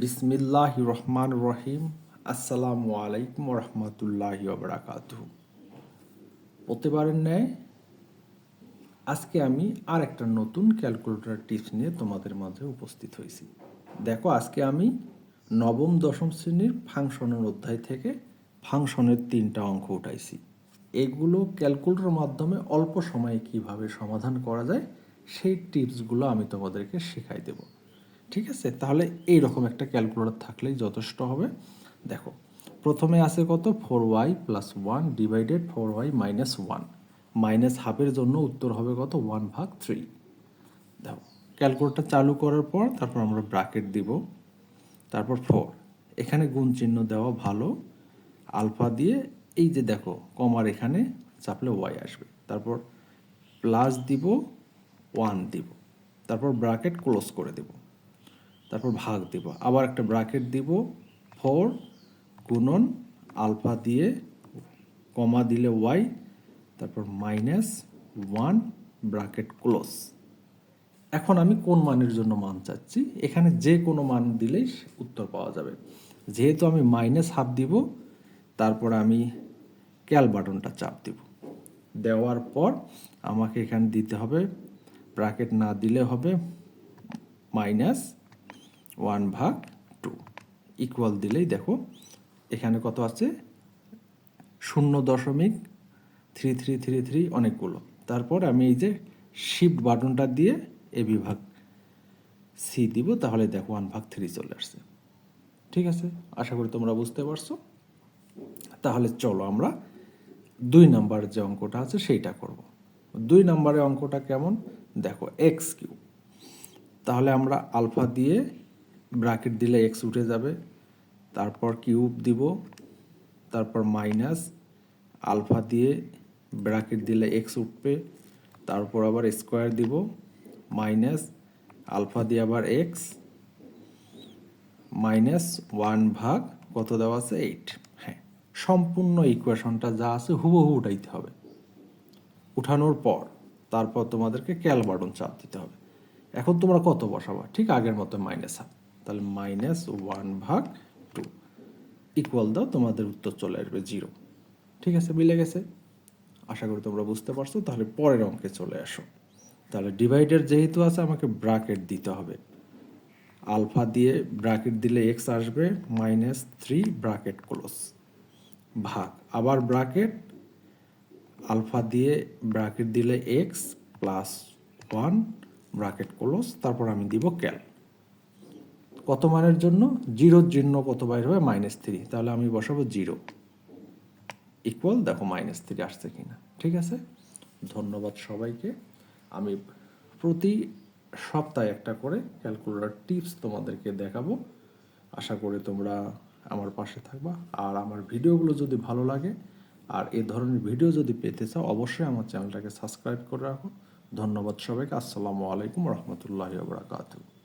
বিসমিল্লাহ রহমান রহিম। আসসালামু আলাইকুম রহমতুল্লাহ বারাকাত প্রতিবারের ন্যায়, আজকে আমি আর একটা নতুন ক্যালকুলেটর টিপস নিয়ে তোমাদের মাঝে উপস্থিত হয়েছি। দেখো, আজকে আমি নবম, দশম শ্রেণির ফাংশনের অধ্যায় থেকে ফাংশনের তিনটা অঙ্ক উঠাইছি। এগুলো ক্যালকুলেটরের মাধ্যমে অল্প সময়ে কীভাবে সমাধান করা যায়, সেই টিপসগুলো আমি তোমাদেরকে শেখাই দেবো। ঠিক আছে? তাহলে এই রকম একটা ক্যালকুলেটর থাকলেই যথেষ্ট হবে। দেখো, প্রথমে আছে কত? Four Y plus one divided four Y minus one minus হাফের জন্য উত্তর হবে কত? ওয়ান ভাগ থ্রি দেখো ক্যালকুলেটর চালু করার পর তারপর আমরা ব্রাকেট দিব। তারপর ফোর এখানে গুণ চিহ্ন দেওয়া ভালো। আলফা দিয়ে এই যে দেখো কমার এখানে চাপলে ওয়াই আসবে। তারপর প্লাস দিব ওয়ান দিব। তারপর ব্রাকেট ক্লোজ করে দেবো। তারপর ভাগ দিব। আবার একটা ব্রাকেট দিব। ফোর গুণন আলফা দিয়ে কমা দিলে ওয়াই তারপর মাইনাস ওয়ান ব্রাকেট ক্লোজ এখন আমি কোন মানের জন্য মান চাচ্ছি? এখানে যে কোনো মান দিলেই উত্তর পাওয়া যাবে। যেহেতু আমি মাইনাস হাফ দিব, তারপর আমি ক্যাল বাটনটা চাপ দিব। দেওয়ার পর আমাকে এখানে দিতে হবে ব্রাকেট না দিলে হবে মাইনাস ওয়ান ভাগ টু। ইকুয়াল দিলেই দেখো, এখানে কত আছে শূন্য দশমিক থ্রি থ্রি থ্রি থ্রি অনেকগুলো। তারপর আমি এই যে শিফট বাটনটা দিয়ে এ বিভাগ সি দিব, তাহলে দেখো ওয়ান ভাগ থ্রি চলে আসছে। ঠিক আছে? আশা করি তোমরা বুঝতে পারছ? তাহলে চলো আমরা দুই নাম্বার যে অঙ্কটা আছে সেইটা করব। দুই নাম্বারের অঙ্কটা কেমন? দেখো এক্স কিউ তাহলে আমরা আলফা দিয়ে ব্রাকেট দিলে এক্স উঠে যাবে। তারপর কিউব দিব, তারপর মাইনাস আলফা দিয়ে ব্রাকেট দিলে এক্স উঠবে। তারপর আবার স্কোয়ার দিব মাইনাস আলফা দিয়ে আবার এক্স মাইনাস ওয়ান ভাগ, কত দেওয়া আছে? এইট হ্যাঁ সম্পূর্ণ ইকুয়েশনটা যা আছে হুবহু উঠাইতে হবে। উঠানোর পর তারপর তোমাদেরকে ক্যাল বাটন চাপ দিতে হবে। এখন তোমরা কত বসাবা? ঠিক আগের মতো মাইনাস হাফ তাহলে মাইনাস ওয়ান ভাগ টু ইকুয়াল দাও, তোমাদের উত্তর চলে আসবে জিরো ঠিক আছে, মিলে গেছে? আশা করি তোমরা বুঝতে পারছ, তাহলে পরের অঙ্কে চলে আসো। তাহলে ডিভাইডার যেহেতু আছে, আমাকে ব্রাকেট দিতে হবে। আলফা দিয়ে ব্রাকেট দিলে এক্স আসবে মাইনাস থ্রি ব্রাকেট ক্লোজ ভাগ, আবার ব্রাকেট আলফা দিয়ে ব্রাকেট দিলে X plus one bracket close তারপর আমি দিব ক্যাল কত মানের জন্য? জিরোর জন্য কত বাইর হবে? Minus three. তাহলে আমি বসাবো জিরো। ইকুয়াল দেখো মাইনাস থ্রি আসছে কিনা। ঠিক আছে? ধন্যবাদ সবাইকে। আমি প্রতি সপ্তাহে একটা করে ক্যালকুলেটর টিপস তোমাদেরকে দেখাবো। আশা করি তোমরা আমার পাশে থাকবা। আর আমার ভিডিওগুলো যদি ভালো লাগে, আর এ ধরনের ভিডিও যদি পেতে চাও, অবশ্যই আমার চ্যানেলটাকে সাবস্ক্রাইব করে রাখো। ধন্যবাদ সবাইকে। আসসালামু আলাইকুম রহমতুল্লাহ বারাকাতুহ।